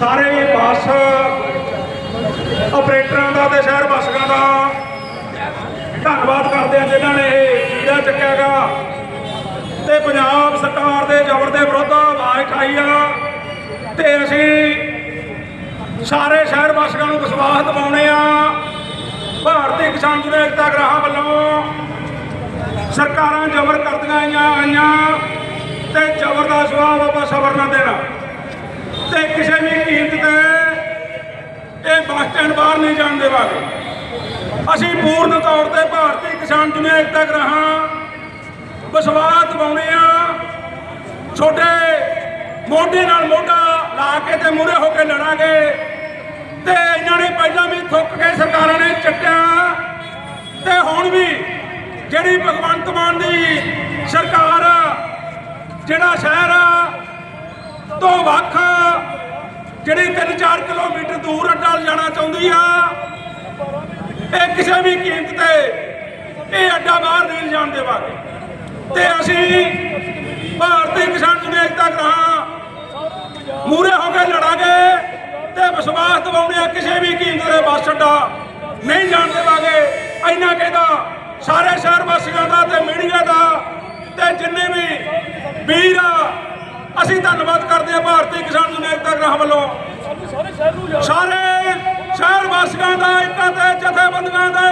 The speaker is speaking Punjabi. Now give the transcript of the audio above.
ਸਾਰੇ ਬੱਸ ਆਪਰੇਟਰਾਂ ਦਾ ਤੇ ਸ਼ਹਿਰ ਬੱਸਾਂ ਦਾ ਧੰਨਵਾਦ ਕਰਦੇ ਆ ਜਿਨ੍ਹਾਂ ਨੇ ਇਹ ਜਿਹੜਾ ਚੱਕਿਆਗਾ ਤੇ ਪੰਜਾਬ ਸਰਕਾਰ ਦੇ ਜ਼ਬਰ ਦੇ ਵਿਰੁੱਧ ਆਵਾਜ਼ ਉਠਾਈ ਆ ਤੇ ਅਸੀਂ ਸਾਰੇ ਸ਼ਹਿਰ ਵਾਸੀਆਂ ਨੂੰ ਵਿਸ਼ਵਾਸ ਦਿਵਾਉਣੇ ਆ ਭਾਰਤੀ ਕਿਸਾਨ ਯੂਨੀਅਨ ਏਕਤਾ ਗ੍ਰਾਹਾਂ ਵੱਲੋਂ ਸਰਕਾਰਾਂ ਜ਼ਬਰ ਕਰਦੀਆਂ ਆਈਆਂ ਆਈਆਂ ਤੇ ਜ਼ਬਰ ਦਾ ਸੁਭਾਅ ਆਪਾਂ ਸਬਰ ਨਾ ਦੇਣਾ ਤੇ ਕਿਸੇ ਵੀ ਕੀਮਤ ਤੇ ਬੱਸ ਸਟੈਂਡ ਬਾਹਰ ਨਹੀਂ ਜਾਣ ਦੇਵਾਂਗੇ ਅਸੀਂ ਪੂਰਨ ਤੌਰ ਤੇ ਭਾਰਤੀ ਕਿਸਾਨ ਯੂਨੀਅਨ ਏਕਤਾ ਗ੍ਰਾਹਾਂ ਵਿਸ਼ਵਾਸ ਦਿਵਾਉਣੇ ਆ ਛੋਟੇ ਮੋਢੇ ਨਾਲ ਮੋਢਾ ਲਾ ਕੇ ਤੇ ਮੂਰੇ ਹੋ ਕੇ ਲੜਾਂਗੇ। ਤੇ ਇਹਨਾਂ ਨੇ ਪਹਿਲਾਂ ਵੀ ਥੁੱਕ ਕੇ ਸਰਕਾਰਾਂ ਨੇ ਚੱਟਿਆ। ਤੇ ਹੁਣ ਵੀ ਜਿਹੜੀ ਭਗਵੰਤ ਮਾਨ ਦੀ ਸਰਕਾਰ, ਜਿਹੜਾ ਸ਼ਹਿਰ ਤੋਂ ਵੱਖ ਜਿਹੜੀ 3-4 ਕਿਲੋਮੀਟਰ ਦੂਰ ਅੱਡਾ ਜਾਣਾ ਚਾਹੁੰਦੀ ਆ, ਇਹ ਕਿਸੇ ਵੀ ਕੀਮਤ ਤੇ ਇਹ ਅੱਡਾ ਬਾਹਰ ਨਹੀਂ ਜਾਣ ਦੇਵਾਂਗੇ। ਤੇ ਅਸੀਂ ਭਾਰਤੀ ਕਿਸਾਨ ਯੂਨੀਅਨ ਏਕਤਾ ਗ੍ਰਾਹਾਂ ਮੂਰੇ ਹੋ ਕੇ ਲੜਾਂਗੇ ਤੇ ਵਿਸ਼ਵਾਸ ਦਿਵਾਉਣੇ ਆ, ਕਿਸੇ ਵੀ ਕੀਮਤ ਤੇ ਬੱਸ ਅੱਡਾ ਨਹੀਂ ਜਾਣ ਦੇਵਾਂਗੇ। ਇੰਨਾ ਕਹਿੰਦਾ ਸਾਰੇ ਸ਼ਹਿਰ ਵਾਸੀਆਂ ਦਾ ਤੇ ਮੀਡੀਆ ਦਾ ਤੇ ਜਿੰਨੇ ਵੀ ਵੀਰ ਆ, ਅਸੀਂ ਧੰਨਵਾਦ ਕਰਦੇ ਆ ਭਾਰਤੀ ਕਿਸਾਨ ਸੰਗਠਨਾਂ ਵੱਲੋਂ। ਸਾਰੇ ਸ਼ਹਿਰ ਵਾਸੀਆਂ ਦਾ ਇੱਕਾ ਤੇ ਜਥੇਬੰਦੀਆਂ ਦਾ